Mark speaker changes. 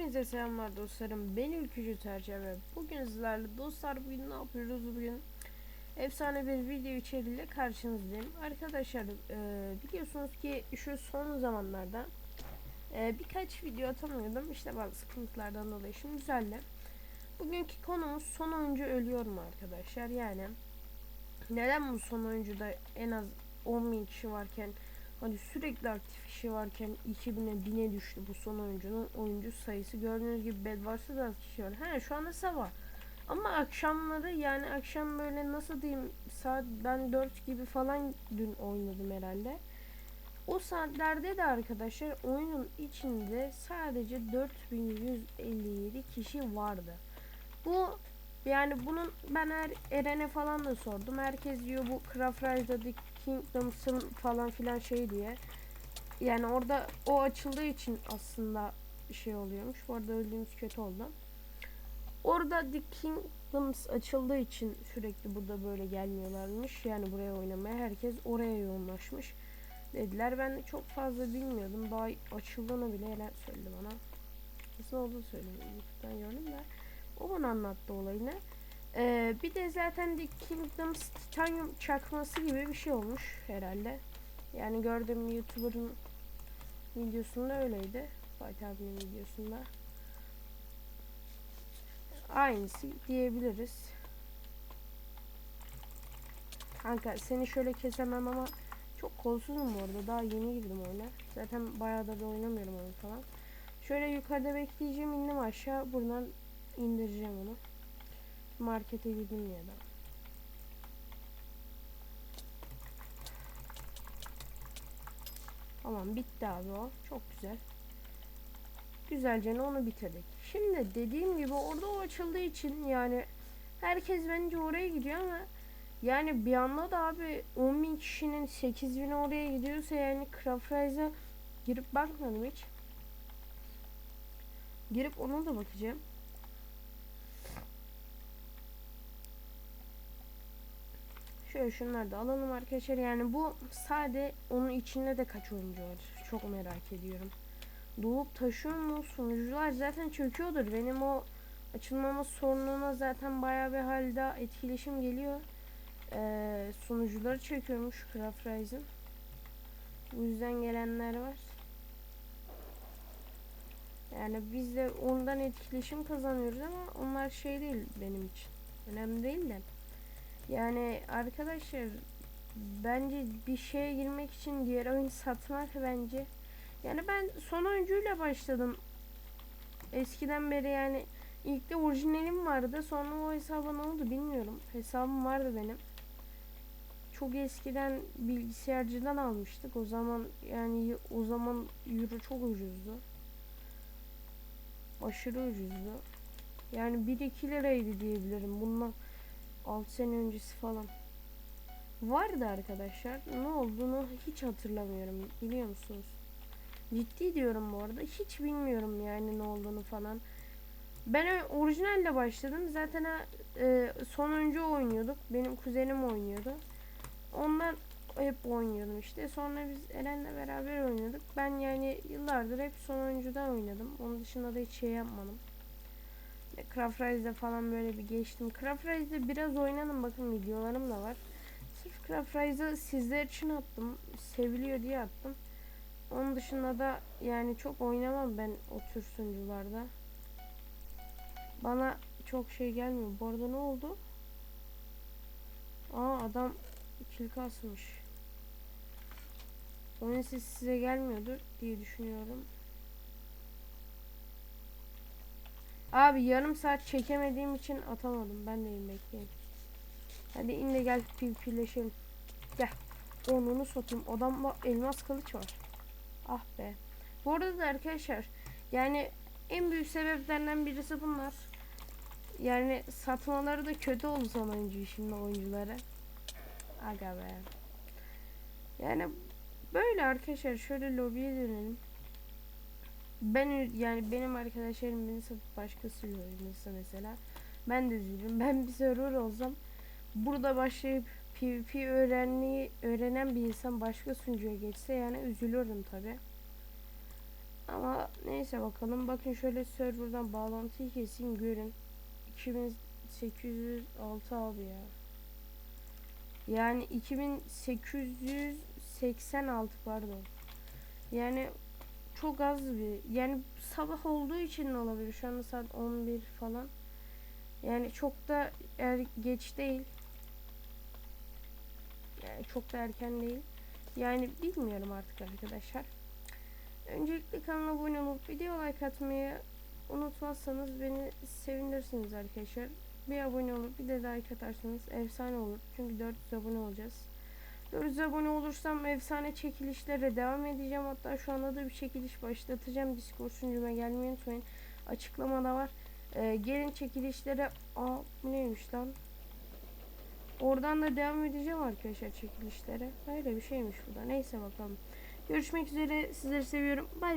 Speaker 1: Hepinize selamlar dostlarım. Ben Ülkücü Tercih ve bugün sizlerle dostlar bugün ne yapıyoruz bugün? Efsane bir video içeriğiyle karşınızdayım. Arkadaşlar e, biliyorsunuz ki şu son zamanlarda e, birkaç video atamıyordum. İşte bazı sıkıntılardan dolayı şimdi düzeldi. Bugünkü konumuz son oyuncu ölüyor mu arkadaşlar? Yani neden bu son oyuncuda en az 10.000 kişi varken Hani sürekli aktif kişi varken 2000'e 1000'e düştü bu son oyuncunun oyuncu sayısı. Gördüğünüz gibi Bedwars'ta da kişi var. He şu anda sabah. Ama akşamları yani akşam böyle nasıl diyeyim saat ben 4 gibi falan dün oynadım herhalde. O saatlerde de arkadaşlar oyunun içinde sadece 4157 kişi vardı. Bu yani bunun ben her Eren'e falan da sordum. Herkes diyor bu Craft Kingdoms'ın falan filan şey diye. Yani orada o açıldığı için aslında şey oluyormuş. Bu arada öldüğümüz kötü oldu. Orada The Kingdoms açıldığı için sürekli burada böyle gelmiyorlarmış. Yani buraya oynamaya herkes oraya yoğunlaşmış. Dediler ben de çok fazla bilmiyordum. Daha açıldığını bile Eren söyledi bana. Nasıl olduğunu söyledi. YouTube'dan gördüm de. O bana anlattı olayını. Ee, bir de zaten The Kingdoms Titanium çakması gibi bir şey olmuş herhalde. Yani gördüğüm YouTuber'ın videosunda öyleydi. Fatih abinin videosunda. Aynısı diyebiliriz. Kanka seni şöyle kesemem ama çok kolsuzum bu arada. Daha yeni girdim oyuna. Zaten bayağı da bir oynamıyorum oyun falan. Şöyle yukarıda bekleyeceğim indim aşağı. Buradan indireceğim onu. Markete girdim ya da. Tamam bitti abi o. Çok güzel. Güzelce onu bitirdik. Şimdi dediğim gibi orada o açıldığı için yani herkes bence oraya gidiyor ama yani bir anda da abi 10.000 kişinin 8.000 oraya gidiyorsa yani Craft girip bakmadım hiç. Girip ona da bakacağım. Şöyle şunları da alalım arkadaşlar. Yani bu sade onun içinde de kaç oyuncu var? Çok merak ediyorum. Doğup taşıyor mu? Sunucular zaten çöküyordur. Benim o açılmama sorununa zaten baya bir halde etkileşim geliyor. Ee, sunucuları çekiyormuş Craft Rise'ın. Bu yüzden gelenler var. Yani biz de ondan etkileşim kazanıyoruz ama onlar şey değil benim için. Önemli değil de. Yani arkadaşlar bence bir şeye girmek için diğer oyunu satmak bence. Yani ben son oyuncuyla başladım. Eskiden beri yani ilk de orijinalim vardı. Sonra o hesaba ne oldu bilmiyorum. Hesabım vardı benim. Çok eskiden bilgisayarcıdan almıştık. O zaman yani o zaman euro çok ucuzdu. Aşırı ucuzdu. Yani 1-2 liraydı diyebilirim. Bundan 6 sene öncesi falan. Vardı arkadaşlar. Ne olduğunu hiç hatırlamıyorum. Biliyor musunuz? Ciddi diyorum bu arada. Hiç bilmiyorum yani ne olduğunu falan. Ben orijinalle başladım. Zaten e, sonuncu oynuyorduk. Benim kuzenim oynuyordu. Onlar hep oynuyordum işte. Sonra biz Eren'le beraber oynuyorduk. Ben yani yıllardır hep sonuncuda oynadım. Onun dışında da hiç şey yapmadım. Craft falan böyle bir geçtim. Craft biraz oynadım. Bakın videolarım da var. Sırf Craft sizler için attım. Seviliyor diye attım. Onun dışında da yani çok oynamam ben o tür sunucularda. Bana çok şey gelmiyor. Bu arada ne oldu? Aa adam kill kasmış. Oyun size gelmiyordur diye düşünüyorum. Abi yarım saat çekemediğim için atamadım. Ben deyim bekleyin. Hadi in de gel PvP'leşelim. Gel. Onunu satayım. Adamda elmas kılıç var. Ah be. Bu arada da arkadaşlar yani en büyük sebeplerinden birisi bunlar. Yani satmaları da kötü oldu son oyuncu şimdi oyunculara. Aga be. Yani böyle arkadaşlar şöyle lobiye dönelim ben yani benim arkadaşlarım beni satıp başkası oynasa mesela ben de üzülürüm. Ben bir server olsam burada başlayıp PvP öğrenmeyi öğrenen bir insan başka sunucuya geçse yani üzülürdüm tabi. Ama neyse bakalım. Bakın şöyle serverdan bağlantıyı keseyim görün. 2806 abi ya. Yani 2886 pardon. Yani çok az bir yani sabah olduğu için olabilir. Şu anda saat 11 falan. Yani çok da er, geç değil. Yani çok da erken değil. Yani bilmiyorum artık arkadaşlar. Öncelikle kanala abone olup video like atmayı unutmazsanız beni sevinirsiniz arkadaşlar. Bir abone olup bir de like atarsanız efsane olur. Çünkü 400 abone olacağız. 400 abone olursam efsane çekilişlere devam edeceğim. Hatta şu anda da bir çekiliş başlatacağım. Discord sunucuma gelmeyi unutmayın. Açıklamada var. Ee, gelin çekilişlere. Aa bu neymiş lan? Oradan da devam edeceğim arkadaşlar çekilişlere. Öyle bir şeymiş bu da. Neyse bakalım. Görüşmek üzere. Sizleri seviyorum. Bay